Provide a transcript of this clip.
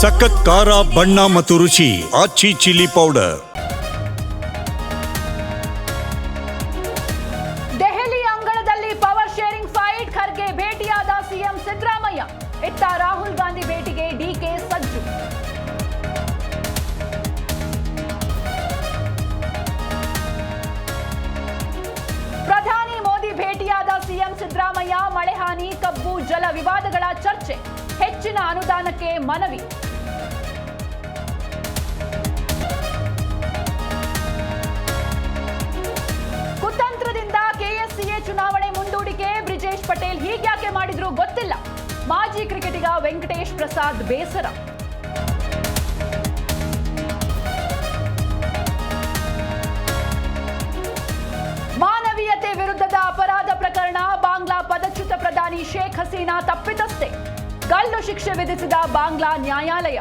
ಸಖತ್ ಖಾರ, ಬಣ್ಣ ಮತ್ತು ರುಚಿ, ಆಚಿ ಚಿಲ್ಲಿ ಪೌಡರ್. ದೆಹಲಿ ಅಂಗಳದಲ್ಲಿ ಪವರ್ ಶೇರಿಂಗ್ ಫೈಟ್, ಖರ್ಗೆ ಭೇಟಿಯಾದ ಸಿಎಂ ಸಿದ್ದರಾಮಯ್ಯ. ಇತ್ತ ರಾಹುಲ್ ಗಾಂಧಿ ಭೇಟಿಗೆ ಡಿಕೆ ಸಜ್ಜು. ಪ್ರಧಾನಿ ಮೋದಿ ಭೇಟಿಯಾದ ಸಿಎಂ ಸಿದ್ದರಾಮಯ್ಯ, ಮಳೆ ಹಾನಿ, ಕಬ್ಬು, ಜಲ ವಿವಾದಗಳ ಚರ್ಚೆ. ಹೆಚ್ಚಿನ ಅನುದಾನಕ್ಕೆ ಮನವಿ. ಕುತಂತ್ರದಿಂದ ಕೆಎಸ್ಸಿಎ ಚುನಾವಣೆ ಮುಂದೂಡಿಕೆ, ಬ್ರಿಜೇಶ್ ಪಟೇಲ್ ಹೀಗ್ಯಾಕೆ ಮಾಡಿದ್ರು ಗೊತ್ತಿಲ್ಲ. ಮಾಜಿ ಕ್ರಿಕೆಟಿಗ ವೆಂಕಟೇಶ್ ಪ್ರಸಾದ್ ಬೇಸರ. ಮಾನವೀಯತೆ ವಿರುದ್ಧದ ಅಪರಾಧ ಪ್ರಕರಣ, ಬಾಂಗ್ಲಾ ಪದಚ್ಯುತ ಪ್ರಧಾನಿ ಶೇಖ್ ಹಸೀನಾ ತಪ್ಪಿತಸ್ಥೆ. ಗಲ್ಲು ಶಿಕ್ಷೆ ವಿಧಿಸಿದ ಬಾಂಗ್ಲಾ ನ್ಯಾಯಾಲಯ.